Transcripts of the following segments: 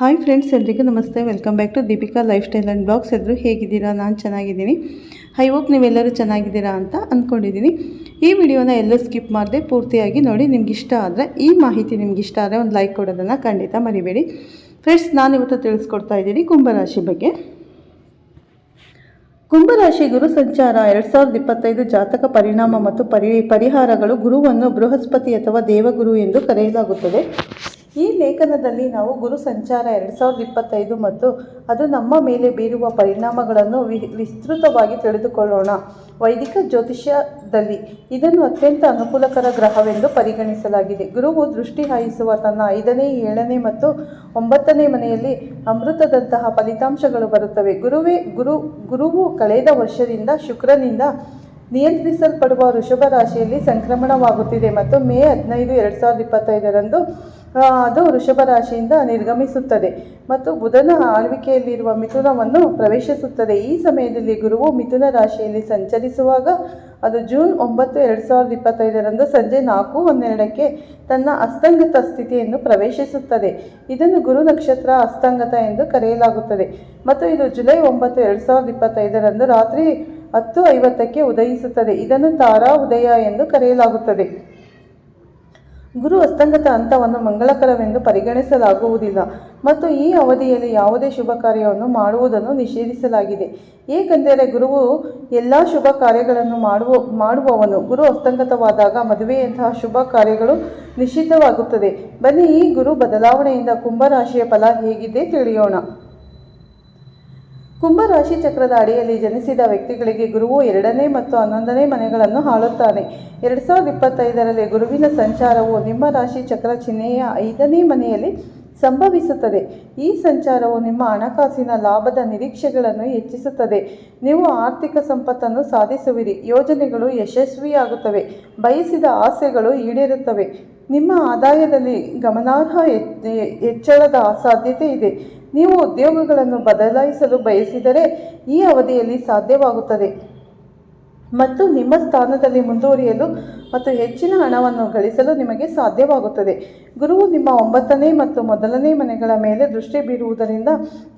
Hi friends, ಎಲ್ರಿಗೂ ನಮಸ್ತೆ. Welcome back to Deepika lifestyle and blogs ಎದುರು ಹೇಗಿದ್ದೀರಾ? ನಾನು ಚೆನ್ನಾಗಿದ್ದೀನಿ. ಐ ಹೋಪ್ ನೀವೆಲ್ಲರೂ ಚೆನ್ನಾಗಿದ್ದೀರಾ ಅಂತ ಅಂದ್ಕೊಂಡಿದ್ದೀನಿ ಈ ವಿಡಿಯೋನ ಎಲ್ಲೂ ಸ್ಕಿಪ್ ಮಾಡದೆ ಪೂರ್ತಿಯಾಗಿ ನೋಡಿ. ನಿಮ್ಗೆ ಇಷ್ಟ ಆದರೆ ಈ ಮಾಹಿತಿ ನಿಮ್ಗೆ ಇಷ್ಟ ಆದರೆ ಒಂದು ಲೈಕ್ ಕೊಡೋದನ್ನು ಖಂಡಿತ ಮರಿಬೇಡಿ. ಫ್ರೆಂಡ್ಸ್ ನಾನಿವತ್ತು ತಿಳಿಸ್ಕೊಡ್ತಾ ಇದ್ದೀನಿ ಕುಂಭರಾಶಿ ಬಗ್ಗೆ. ಕುಂಭರಾಶಿ ಗುರು ಸಂಚಾರ, ಎರಡು ಸಾವಿರದ ಇಪ್ಪತ್ತೈದು ಜಾತಕ ಪರಿಣಾಮ ಮತ್ತು ಪರಿ, ಪರಿಹಾರಗಳು ಗುರುವನ್ನು ಬೃಹಸ್ಪತಿ ಅಥವಾ ದೇವಗುರು ಎಂದು ಕರೆಯಲಾಗುತ್ತದೆ. ಈ ಲೇಖನದಲ್ಲಿ ನಾವು ಗುರು ಸಂಚಾರ ಎರಡು ಸಾವಿರದ ಇಪ್ಪತ್ತೈದು ಮತ್ತು ಅದು ನಮ್ಮ ಮೇಲೆ ಬೀರುವ ಪರಿಣಾಮಗಳನ್ನು ವಿ, ವಿಸ್ತೃತವಾಗಿ ತಿಳಿದುಕೊಳ್ಳೋಣ. ವೈದಿಕ ಜ್ಯೋತಿಷ್ಯದಲ್ಲಿ ಇದನ್ನು ಅತ್ಯಂತ ಅನುಕೂಲಕರ ಗ್ರಹವೆಂದು ಪರಿಗಣಿಸಲಾಗಿದೆ. ಗುರುವು ದೃಷ್ಟಿ ಹಾಯಿಸುವ ತನ್ನ ಐದನೇ, ಏಳನೇ ಮತ್ತು ಒಂಬತ್ತನೇ ಮನೆಯಲ್ಲಿ ಅಮೃತದಂತಹ ಫಲಿತಾಂಶಗಳು ಬರುತ್ತವೆ. ಗುರುವೇ, ಗುರು, ಗುರುವು ಕಳೆದ ವರ್ಷದಿಂದ ಶುಕ್ರನಿಂದ ನಿಯಂತ್ರಿಸಲ್ಪಡುವ ವೃಷಭ ರಾಶಿಯಲ್ಲಿ ಸಂಕ್ರಮಣವಾಗುತ್ತಿದೆ ಮತ್ತು ಮೇ ಹದಿನೈದು, ಎರಡು ಸಾವಿರದ ಇಪ್ಪತ್ತೈದರಂದು ಅದು ವೃಷಭ ರಾಶಿಯಿಂದ ನಿರ್ಗಮಿಸುತ್ತದೆ ಮತ್ತು ಬುಧನ ಆಳ್ವಿಕೆಯಲ್ಲಿರುವ ಮಿಥುನವನ್ನು ಪ್ರವೇಶಿಸುತ್ತದೆ. ಈ ಸಮಯದಲ್ಲಿ ಗುರುವು ಮಿಥುನ ರಾಶಿಯಲ್ಲಿ ಸಂಚರಿಸುವಾಗ ಅದು ಜೂನ್ ಒಂಬತ್ತು ಎರಡು ಸಾವಿರದ ಇಪ್ಪತ್ತೈದರಂದು ಸಂಜೆ ನಾಲ್ಕು ಹನ್ನೆರಡಕ್ಕೆ ತನ್ನ ಅಸ್ತಂಗತ ಸ್ಥಿತಿಯನ್ನು ಪ್ರವೇಶಿಸುತ್ತದೆ. ಇದನ್ನು ಗುರು ನಕ್ಷತ್ರ ಅಸ್ತಂಗತ ಎಂದು ಕರೆಯಲಾಗುತ್ತದೆ. ಮತ್ತು ಇದು ಜುಲೈ ಒಂಬತ್ತು ಎರಡು ಸಾವಿರದ ಇಪ್ಪತ್ತೈದರಂದು ರಾತ್ರಿ ಹತ್ತು ಐವತ್ತಕ್ಕೆ ಉದಯಿಸುತ್ತದೆ. ಇದನ್ನು ತಾರಾ ಉದಯ ಎಂದು ಕರೆಯಲಾಗುತ್ತದೆ. ಗುರು ಅಸ್ತಂಗತ ಹಂತವನ್ನು ಮಂಗಳಕರವೆಂದು ಪರಿಗಣಿಸಲಾಗುವುದಿಲ್ಲ. ಮತ್ತು ಈ ಅವಧಿಯಲ್ಲಿ ಯಾವುದೇ ಶುಭ ಕಾರ್ಯವನ್ನು ಮಾಡುವುದನ್ನು ನಿಷೇಧಿಸಲಾಗಿದೆ. ಏಕೆಂದರೆ ಗುರುವು ಎಲ್ಲ ಶುಭ ಕಾರ್ಯಗಳನ್ನು ಮಾಡುವ, ಮಾಡುವವನು. ಗುರು ಅಸ್ತಂಗತವಾದಾಗ ಮದುವೆಯಂತಹ ಶುಭ ಕಾರ್ಯಗಳು ನಿಷಿದ್ಧವಾಗುತ್ತದೆ. ಬನ್ನಿ ಈ ಗುರು ಬದಲಾವಣೆಯಿಂದ ಕುಂಭರಾಶಿಯ ಫಲ ಹೇಗಿದೆ ತಿಳಿಯೋಣ. ಕುಂಭರಾಶಿ ಚಕ್ರದ ಅಡಿಯಲ್ಲಿ ಜನಿಸಿದ ವ್ಯಕ್ತಿಗಳಿಗೆ ಗುರುವು ಎರಡನೇ ಮತ್ತು ಹನ್ನೊಂದನೇ ಮನೆಗಳನ್ನು ಆಳುತ್ತಾನೆ ಎರಡು ಸಾವಿರದ ಇಪ್ಪತ್ತೈದರಲ್ಲಿ ಗುರುವಿನ ಸಂಚಾರವು ನಿಮ್ಮ ರಾಶಿ ಚಕ್ರ ಚಿಹ್ನೆಯ ಐದನೇ ಮನೆಯಲ್ಲಿ ಸಂಭವಿಸುತ್ತದೆ. ಈ ಸಂಚಾರವು ನಿಮ್ಮ ಹಣಕಾಸಿನ ಲಾಭದ ನಿರೀಕ್ಷೆಗಳನ್ನು ಹೆಚ್ಚಿಸುತ್ತದೆ. ನೀವು ಆರ್ಥಿಕ ಸಂಪತ್ತನ್ನು ಸಾಧಿಸುವಿರಿ. ಯೋಜನೆಗಳು ಯಶಸ್ವಿಯಾಗುತ್ತವೆ. ಬಯಸಿದ ಆಸೆಗಳು ಈಡೇರುತ್ತವೆ. ನಿಮ್ಮ ಆದಾಯದಲ್ಲಿ ಗಮನಾರ್ಹ ಹೆಚ್- ಹೆಚ್ಚಳದ ಸಾಧ್ಯತೆ ಇದೆ. ನೀವು ಉದ್ಯೋಗಗಳನ್ನು ಬದಲಾಯಿಸಲು ಬಯಸಿದರೆ ಈ ಅವಧಿಯಲ್ಲಿ ಸಾಧ್ಯವಾಗುತ್ತದೆ. ಮತ್ತು ನಿಮ್ಮ ಸ್ಥಾನದಲ್ಲಿ ಮುಂದುವರಿಯಲು ಮತ್ತು ಹೆಚ್ಚಿನ ಹಣವನ್ನು ಗಳಿಸಲು ನಿಮಗೆ ಸಾಧ್ಯವಾಗುತ್ತದೆ. ಗುರುವು ನಿಮ್ಮ ಒಂಬತ್ತನೇ ಮತ್ತು ಮೊದಲನೇ ಮನೆಗಳ ಮೇಲೆ ದೃಷ್ಟಿ ಬೀರುವುದರಿಂದ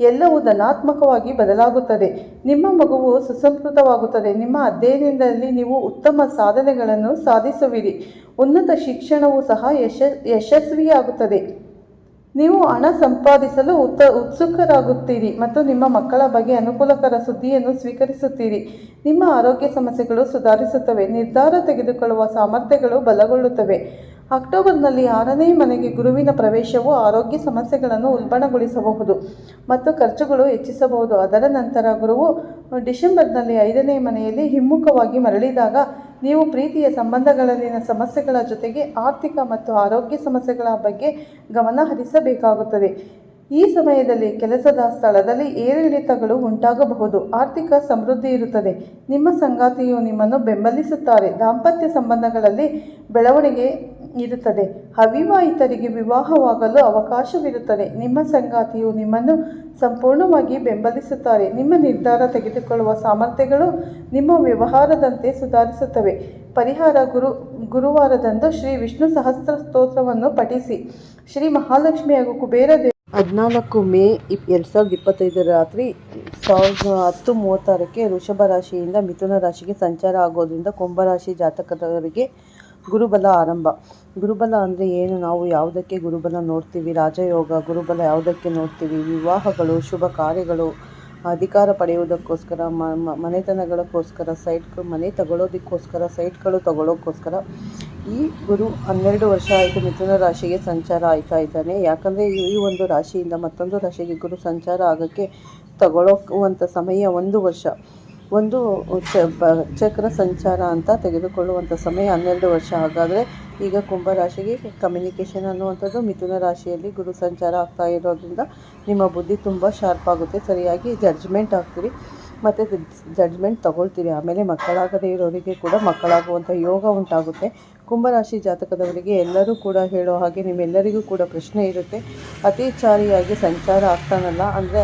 ಎಲ್ಲವೂ ಧನಾತ್ಮಕವಾಗಿ ಬದಲಾಗುತ್ತದೆ. ನಿಮ್ಮ ಮಗುವು ಸುಸಂಸ್ಕೃತವಾಗುತ್ತದೆ. ನಿಮ್ಮ ಅಧ್ಯಯನದಲ್ಲಿ ನೀವು ಉತ್ತಮ ಸಾಧನೆಗಳನ್ನು ಸಾಧಿಸುವಿರಿ. ಉನ್ನತ ಶಿಕ್ಷಣವೂ ಸಹ ಯಶ, ಯಶಸ್ವಿಯಾಗುತ್ತದೆ. ನೀವು ಹಣ ಸಂಪಾದಿಸಲು ಉತ್ತ ಉತ್ಸುಕರಾಗುತ್ತೀರಿ ಮತ್ತು ನಿಮ್ಮ ಮಕ್ಕಳ ಬಗ್ಗೆ ಅನುಕೂಲಕರ ಸುದ್ದಿಯನ್ನು ಸ್ವೀಕರಿಸುತ್ತೀರಿ. ನಿಮ್ಮ ಆರೋಗ್ಯ ಸಮಸ್ಯೆಗಳು ಸುಧಾರಿಸುತ್ತವೆ. ನಿರ್ಧಾರ ತೆಗೆದುಕೊಳ್ಳುವ ಸಾಮರ್ಥ್ಯಗಳು ಬಲಗೊಳ್ಳುತ್ತವೆ. ಅಕ್ಟೋಬರ್ನಲ್ಲಿ ಆರನೇ ಮನೆಗೆ ಗುರುವಿನ ಪ್ರವೇಶವು ಆರೋಗ್ಯ ಸಮಸ್ಯೆಗಳನ್ನು ಉಲ್ಬಣಗೊಳಿಸಬಹುದು ಮತ್ತು ಖರ್ಚುಗಳು ಹೆಚ್ಚಿಸಬಹುದು. ಅದರ ನಂತರ ಗುರುವು ಡಿಸೆಂಬರ್ನಲ್ಲಿ ಐದನೇ ಮನೆಯಲ್ಲಿ ಹಿಮ್ಮುಖವಾಗಿ ಮರಳಿದಾಗ ನೀವು ಪ್ರೀತಿಯ ಸಂಬಂಧಗಳಲ್ಲಿನ ಸಮಸ್ಯೆಗಳ ಜೊತೆಗೆ ಆರ್ಥಿಕ ಮತ್ತು ಆರೋಗ್ಯ ಸಮಸ್ಯೆಗಳ ಬಗ್ಗೆ ಗಮನ ಹರಿಸಬೇಕಾಗುತ್ತದೆ. ಈ ಸಮಯದಲ್ಲಿ ಕೆಲಸದ ಸ್ಥಳದಲ್ಲಿ ಏರಿಳಿತಗಳು ಉಂಟಾಗಬಹುದು. ಆರ್ಥಿಕ ಸಮೃದ್ಧಿ ಇರುತ್ತದೆ. ನಿಮ್ಮ ಸಂಗಾತಿಯು ನಿಮ್ಮನ್ನು ಬೆಂಬಲಿಸುತ್ತಾರೆ. ದಾಂಪತ್ಯ ಸಂಬಂಧಗಳಲ್ಲಿ ಬೆಳವಣಿಗೆ ಇರುತ್ತದೆ. ಅವಿವಾಹಿತರಿಗೆ ವಿವಾಹವಾಗಲು ಅವಕಾಶವಿರುತ್ತದೆ. ನಿಮ್ಮ ಸಂಗಾತಿಯು ನಿಮ್ಮನ್ನು ಸಂಪೂರ್ಣವಾಗಿ ಬೆಂಬಲಿಸುತ್ತಾರೆ. ನಿಮ್ಮ ನಿರ್ಧಾರ ತೆಗೆದುಕೊಳ್ಳುವ ಸಾಮರ್ಥ್ಯಗಳು ನಿಮ್ಮ ವ್ಯವಹಾರದಂತೆ ಸುಧಾರಿಸುತ್ತವೆ. ಪರಿಹಾರ ಗುರು, ಗುರುವಾರದಂದು ಶ್ರೀ ವಿಷ್ಣು ಸಹಸ್ರ ಸ್ತೋತ್ರವನ್ನು ಪಠಿಸಿ. ಶ್ರೀ ಮಹಾಲಕ್ಷ್ಮಿ ಹಾಗೂ ಕುಬೇರ ಹದಿನಾಲ್ಕು ಮೇ ಇಪ್, ಎರಡು ಸಾವಿರದ ಇಪ್ಪತ್ತೈದರ ರಾತ್ರಿ ಸಾವಿರದ ಹತ್ತು ಮೂವತ್ತಾರಕ್ಕೆ ವೃಷಭ ರಾಶಿಯಿಂದ ಮಿಥುನ ರಾಶಿಗೆ ಸಂಚಾರ ಆಗೋದ್ರಿಂದ ಕುಂಭರಾಶಿ ಜಾತಕದವರಿಗೆ ಗುರುಬಲ ಆರಂಭ. ಗುರುಬಲ ಅಂದರೆ ಏನು? ನಾವು ಯಾವುದಕ್ಕೆ ಗುರುಬಲ ನೋಡ್ತೀವಿ? ರಾಜಯೋಗ, ಗುರುಬಲ ಯಾವುದಕ್ಕೆ ನೋಡ್ತೀವಿ? ವಿವಾಹಗಳು, ಶುಭ ಕಾರ್ಯಗಳು ಅಧಿಕಾರ ಪಡೆಯುವುದಕ್ಕೋಸ್ಕರ ಮನೆತನಗಳಕ್ಕೋಸ್ಕರ ಸೈಟ್ಗಳು, ಮನೆ ತಗೊಳ್ಳೋದಕ್ಕೋಸ್ಕರ, ಸೈಟ್ಗಳು ತಗೊಳ್ಳೋಕ್ಕೋಸ್ಕರ ಈ ಗುರು ಹನ್ನೆರಡು ವರ್ಷ ಆಯಿತು ಮಿಥುನ ರಾಶಿಗೆ ಸಂಚಾರ ಆಯ್ತಾ ಇದ್ದಾನೆ. ಯಾಕಂದರೆ ಈ ಒಂದು ರಾಶಿಯಿಂದ ಮತ್ತೊಂದು ರಾಶಿಗೆ ಗುರು ಸಂಚಾರ ಆಗೋಕ್ಕೆ ತಗೊಳ್ಳೋವಂಥ ಸಮಯ ಒಂದು ವರ್ಷ. ಒಂದು ಚಕ್ರ ಸಂಚಾರ ಅಂತ ತೆಗೆದುಕೊಳ್ಳುವಂಥ ಸಮಯ ಹನ್ನೆರಡು ವರ್ಷ ಹಾಗಾದರೆ ಈಗ ಕುಂಭರಾಶಿಗೆ ಕಮ್ಯುನಿಕೇಷನ್ ಅನ್ನುವಂಥದ್ದು ಮಿಥುನ ರಾಶಿಯಲ್ಲಿ ಗುರು ಸಂಚಾರ ಆಗ್ತಾ ಇರೋದ್ರಿಂದ ನಿಮ್ಮ ಬುದ್ಧಿ ತುಂಬ ಶಾರ್ಪ್ ಆಗುತ್ತೆ. ಸರಿಯಾಗಿ ಜಡ್ಜ್ಮೆಂಟ್ ಆಗ್ತೀರಿ ಮತ್ತು ಜಡ್ಜ್ಮೆಂಟ್ ತಗೊಳ್ತೀರಿ. ಆಮೇಲೆ ಮಕ್ಕಳಾಗದೇ ಇರೋರಿಗೆ ಕೂಡ ಮಕ್ಕಳಾಗುವಂಥ ಯೋಗ ಉಂಟಾಗುತ್ತೆ. ಕುಂಭರಾಶಿ ಜಾತಕದವರಿಗೆ ಎಲ್ಲರೂ ಕೂಡ ಹೇಳೋ ಹಾಗೆ ನಿಮ್ಮೆಲ್ಲರಿಗೂ ಕೂಡ ಪ್ರಶ್ನೆ ಇರುತ್ತೆ. ಅತಿಚಾರಿಯಾಗಿ ಸಂಚಾರ ಆಗ್ತಾನಲ್ಲ ಅಂದರೆ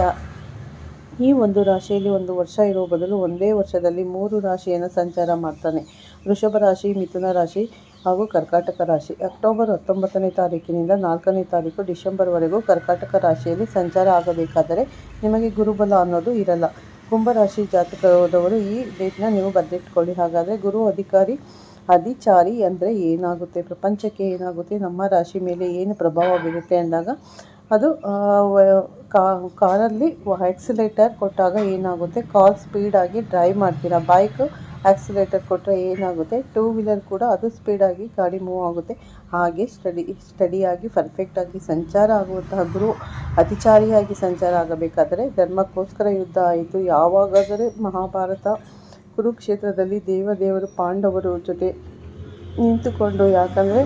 ಈ ಒಂದು ರಾಶಿಯಲ್ಲಿ ಒಂದು ವರ್ಷ ಇರೋ ಬದಲು ಒಂದೇ ವರ್ಷದಲ್ಲಿ ಮೂರು ರಾಶಿಯನ್ನು ಸಂಚಾರ ಮಾಡ್ತಾನೆ. ವೃಷಭ ರಾಶಿ, ಮಿಥುನ ರಾಶಿ ಹಾಗೂ ಕರ್ಕಾಟಕ ರಾಶಿ. ಅಕ್ಟೋಬರ್ ಹತ್ತೊಂಬತ್ತನೇ ತಾರೀಕಿನಿಂದ ನಾಲ್ಕನೇ ತಾರೀಕು ಡಿಸೆಂಬರ್ವರೆಗೂ ಕರ್ಕಾಟಕ ರಾಶಿಯಲ್ಲಿ ಸಂಚಾರ ಆಗಬೇಕಾದರೆ ನಿಮಗೆ ಗುರುಬಲ ಅನ್ನೋದು ಇರಲ್ಲ. ಕುಂಭರಾಶಿ ಜಾತಕದವರು ಈ ಡೇಟ್ನ ನೀವು ಬರೆದಿಟ್ಕೊಳ್ಳಿ. ಹಾಗಾದರೆ ಗುರು ಅಧಿಕಾರಿ, ಅಧಿಚಾರಿ ಅಂದರೆ ಏನಾಗುತ್ತೆ? ಪ್ರಪಂಚಕ್ಕೆ ಏನಾಗುತ್ತೆ? ನಮ್ಮ ರಾಶಿ ಮೇಲೆ ಏನು ಪ್ರಭಾವ ಬೀರುತ್ತೆ ಅಂದಾಗ ಅದು ಕಾರಲ್ಲಿ ಆಕ್ಸಿಲೇಟರ್ ಕೊಟ್ಟಾಗ ಏನಾಗುತ್ತೆ? ಕಾರ್ ಸ್ಪೀಡಾಗಿ ಡ್ರೈವ್ ಮಾಡ್ತೀರಾ? ಬೈಕ್ ಆಕ್ಸಿಲೇಟರ್ ಕೊಟ್ಟರೆ ಏನಾಗುತ್ತೆ? ಟೂ ವೀಲರ್ ಕೂಡ ಅದು ಸ್ಪೀಡಾಗಿ ಗಾಡಿ ಮೂವ್ ಆಗುತ್ತೆ. ಹಾಗೆ ಸ್ಟಡಿ ಸ್ಟಡಿಯಾಗಿ ಪರ್ಫೆಕ್ಟಾಗಿ ಸಂಚಾರ ಆಗುವಂತಹ ಗುರು ಅತಿಚಾರಿಯಾಗಿ ಸಂಚಾರ ಆಗಬೇಕಾದರೆ ಧರ್ಮಕ್ಕೋಸ್ಕರ ಯುದ್ಧ ಆಯಿತು. ಯಾವಾಗಾದರೆ ಮಹಾಭಾರತ ಕುರುಕ್ಷೇತ್ರದಲ್ಲಿ ದೇವದೇವರು ಪಾಂಡವರು ಜೊತೆ ನಿಂತುಕೊಂಡು, ಯಾಕಂದರೆ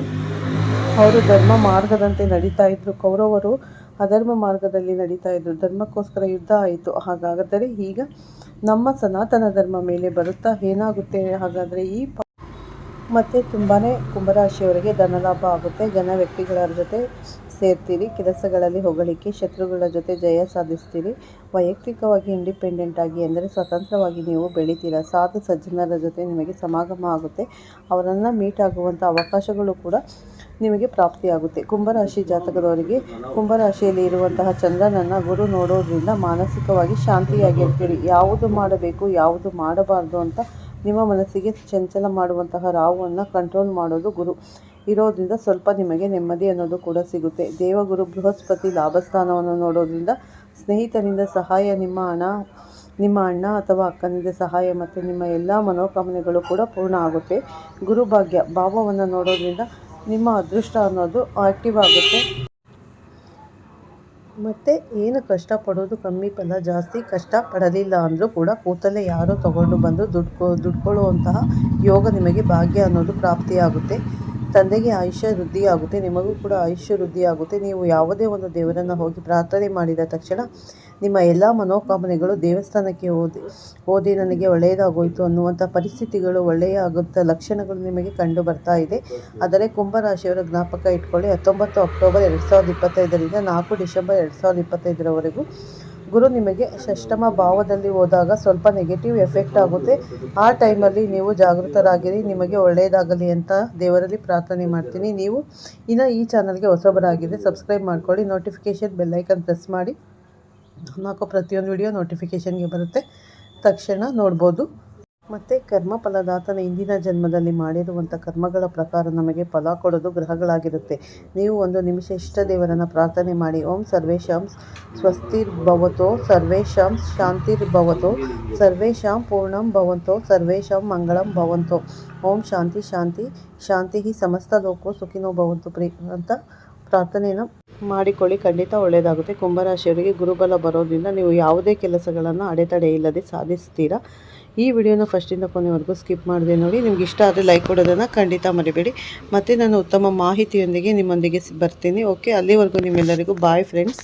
ಅವರು ಧರ್ಮ ಮಾರ್ಗದಂತೆ ನಡೀತಾ ಇದ್ರು, ಕೌರವರು ಅಧರ್ಮ ಮಾರ್ಗದಲ್ಲಿ ನಡೀತಾ ಇದ್ರು, ಧರ್ಮಕ್ಕೋಸ್ಕರ ಯುದ್ಧ ಆಯಿತು. ಹಾಗಾದರೆ ಈಗ ನಮ್ಮ ಸನಾತನ ಧರ್ಮ ಮೇಲೆ ಬರುತ್ತಾ? ಏನಾಗುತ್ತೆ? ಹಾಗಾದರೆ ಈ ಮತ್ತೆ ತುಂಬಾ ಕುಂಭರಾಶಿಯವರಿಗೆ ಧನಲಾಭ ಆಗುತ್ತೆ. ಜನ ವ್ಯಕ್ತಿಗಳ ಜೊತೆ ಸೇರ್ತೀರಿ. ಕೆಲಸಗಳಲ್ಲಿ ಹೊಗಳಿಕೆ, ಶತ್ರುಗಳ ಜೊತೆ ಜಯ ಸಾಧಿಸ್ತೀರಿ. ವೈಯಕ್ತಿಕವಾಗಿ ಇಂಡಿಪೆಂಡೆಂಟ್ ಆಗಿ ಅಂದರೆ ಸ್ವತಂತ್ರವಾಗಿ ನೀವು ಬೆಳಿತೀರಾ? ಸಾಧು ಸಜ್ಜನರ ಜೊತೆ ನಿಮಗೆ ಸಮಾಗಮ ಆಗುತ್ತೆ. ಅವರನ್ನು ಮೀಟ್ ಆಗುವಂಥ ಅವಕಾಶಗಳು ಕೂಡ ನಿಮಗೆ ಪ್ರಾಪ್ತಿಯಾಗುತ್ತೆ. ಕುಂಭರಾಶಿ ಜಾತಕದವರಿಗೆ ಕುಂಭರಾಶಿಯಲ್ಲಿ ಇರುವಂತಹ ಚಂದ್ರನನ್ನು ಗುರು ನೋಡೋದ್ರಿಂದ ಮಾನಸಿಕವಾಗಿ ಶಾಂತಿಯಾಗಿರ್ತೀರಿ. ಯಾವುದು ಮಾಡಬೇಕು, ಯಾವುದು ಮಾಡಬಾರ್ದು ಅಂತ ನಿಮ್ಮ ಮನಸ್ಸಿಗೆ ಚಂಚಲ ಮಾಡುವಂತಹ ರಾಹುವನ್ನು ಕಂಟ್ರೋಲ್ ಮಾಡೋದು ಗುರು. ಇರೋದ್ರಿಂದ ಸ್ವಲ್ಪ ನಿಮಗೆ ನೆಮ್ಮದಿ ಅನ್ನೋದು ಕೂಡ ಸಿಗುತ್ತೆ. ದೇವಗುರು ಬೃಹಸ್ಪತಿ ಲಾಭಸ್ಥಾನವನ್ನು ನೋಡೋದ್ರಿಂದ ಸ್ನೇಹಿತರಿಂದ ಸಹಾಯ, ನಿಮ್ಮ ಹಣ, ನಿಮ್ಮ ಅಣ್ಣ ಅಥವಾ ಅಕ್ಕನಿಂದ ಸಹಾಯ ಮತ್ತು ನಿಮ್ಮ ಎಲ್ಲ ಮನೋಕಾಮನೆಗಳು ಕೂಡ ಪೂರ್ಣ ಆಗುತ್ತೆ. ಗುರುಭಾಗ್ಯ, ಭಾವವನ್ನು ನೋಡೋದ್ರಿಂದ ನಿಮ್ಮ ಅದೃಷ್ಟ ಅನ್ನೋದು ಆಕ್ಟಿವ್ ಆಗುತ್ತೆ. ಮತ್ತು ಏನು ಕಷ್ಟಪಡೋದು ಕಮ್ಮಿ ಫಲ, ಜಾಸ್ತಿ ಕಷ್ಟ ಪಡಲಿಲ್ಲ ಅಂದರೂ ಕೂಡ ಕೂತಲ್ಲೇ ಯಾರೋ ತಗೊಂಡು ಬಂದು ದುಡ್ಡು ದುಡ್ಕೊಳ್ಳುವಂತಹ ಯೋಗ ನಿಮಗೆ ಭಾಗ್ಯ ಅನ್ನೋದು ಪ್ರಾಪ್ತಿಯಾಗುತ್ತೆ. ತಂದೆಗೆ ಆಯುಷ್ಯ ವೃದ್ಧಿಯಾಗುತ್ತೆ, ನಿಮಗೂ ಕೂಡ ಆಯುಷ್ಯ ವೃದ್ಧಿಯಾಗುತ್ತೆ. ನೀವು ಯಾವುದೇ ಒಂದು ದೇವರನ್ನು ಹೋಗಿ ಪ್ರಾರ್ಥನೆ ಮಾಡಿದ ತಕ್ಷಣ ನಿಮ್ಮ ಎಲ್ಲ ಮನೋಕಾಮನೆಗಳು ದೇವಸ್ಥಾನಕ್ಕೆ ಓದಿ ಓದಿ ನನಗೆ ಒಳ್ಳೆಯದಾಗೋಯಿತು ಅನ್ನುವಂಥ ಪರಿಸ್ಥಿತಿಗಳು, ಒಳ್ಳೆಯ ಆಗುವಂಥ ಲಕ್ಷಣಗಳು ನಿಮಗೆ ಕಂಡು ಬರ್ತಾ ಇದೆ. ಆದರೆ ಕುಂಭರಾಶಿಯವರ ಜ್ಞಾಪಕ ಇಟ್ಕೊಳ್ಳಿ, ಹತ್ತೊಂಬತ್ತು ಅಕ್ಟೋಬರ್ ಎರಡು ಸಾವಿರದ ಇಪ್ಪತ್ತೈದರಿಂದ ನಾಲ್ಕು ಡಿಸೆಂಬರ್ ಎರಡು ಸಾವಿರದ ಇಪ್ಪತ್ತೈದರವರೆಗೂ ಗುರು ನಿಮಗೆ ಷಷ್ಟಮ ಭಾವದಲ್ಲಿ ಹೋದಾಗ ಸ್ವಲ್ಪ ನೆಗೆಟಿವ್ ಎಫೆಕ್ಟ್ ಆಗುತ್ತೆ. ಆ ಟೈಮಲ್ಲಿ ನೀವು ಜಾಗೃತರಾಗಿರಿ, ನಿಮಗೆ ಒಳ್ಳೆಯದಾಗಲಿ ಅಂತ ದೇವರಲ್ಲಿ ಪ್ರಾರ್ಥನೆ ಮಾಡ್ತೀನಿ. ನೀವು ಇನ್ನು ಈ ಚಾನಲ್ಗೆ ಹೊಸಬರಾಗಿದೆ ಸಬ್ಸ್ಕ್ರೈಬ್ ಮಾಡ್ಕೊಳ್ಳಿ ನೋಟಿಫಿಕೇಷನ್ ಬೆಲ್ಲೈಕನ್ ಪ್ರೆಸ್ ಮಾಡಿ. ನಾಲ್ಕು ಪ್ರತಿಯೊಂದು ವಿಡಿಯೋ ನೋಟಿಫಿಕೇಷನ್ಗೆ ಬರುತ್ತೆ. ತಕ್ಷಣ ನೋಡ್ಬೋದು. ಮತ್ತು ಕರ್ಮ ಫಲದಾತನ ಇಂದಿನ ಜನ್ಮದಲ್ಲಿ ಮಾಡಿರುವಂಥ ಕರ್ಮಗಳ ಪ್ರಕಾರ ನಮಗೆ ಫಲ ಕೊಡೋದು ಗ್ರಹಗಳಾಗಿರುತ್ತೆ. ನೀವು ಒಂದು ನಿಮಿಷ ಇಷ್ಟ ದೇವರನ್ನು ಪ್ರಾರ್ಥನೆ ಮಾಡಿ. ಓಂ ಸರ್ವೇಶಾಂ ಸ್ವಸ್ತಿರ್ಭವತೋ, ಸರ್ವೇಶಾಂ ಶಾಂತಿರ್ಭವತೋ, ಸರ್ವೇಶಾಂ ಪೂರ್ಣಂ ಭವಂತೋ, ಸರ್ವೇಶಾಂ ಮಂಗಳಂ ಭವಂತೋ. ಓಂ ಶಾಂತಿ ಶಾಂತಿ ಶಾಂತಿ ಹಿ ಸಮಸ್ತ ಲೋಕೋ ಸುಖಿನೋ ಭವಂತು ಪ್ರೀ ಅಂತ ಪ್ರಾರ್ಥನೆಯನ್ನು ಮಾಡಿಕೊಳ್ಳಿ. ಖಂಡಿತ ಒಳ್ಳೆಯದಾಗುತ್ತೆ. ಕುಂಭರಾಶಿಯವರಿಗೆ ಗುರುಬಲ ಬರೋದ್ರಿಂದ ನೀವು ಯಾವುದೇ ಕೆಲಸಗಳನ್ನು ಅಡೆತಡೆ ಇಲ್ಲದೆ ಸಾಧಿಸ್ತೀರಾ? ಈ ವಿಡಿಯೋನ ಫಸ್ಟಿಂದ ಕೊನೆವರೆಗೂ ಸ್ಕಿಪ್ ಮಾಡಿದೆ ನೋಡಿ. ನಿಮ್ಗೆ ಇಷ್ಟ ಆದರೆ ಲೈಕ್ ಕೊಡೋದನ್ನು ಖಂಡಿತ ಮರಿಬೇಡಿ. ಮತ್ತು ನಾನು ಉತ್ತಮ ಮಾಹಿತಿಯೊಂದಿಗೆ ನಿಮ್ಮೊಂದಿಗೆ ಬರ್ತೀನಿ. ಓಕೆ ಅಲ್ಲಿವರೆಗೂ ನಿಮ್ಮೆಲ್ಲರಿಗೂ ಬಾಯ್ ಫ್ರೆಂಡ್ಸ್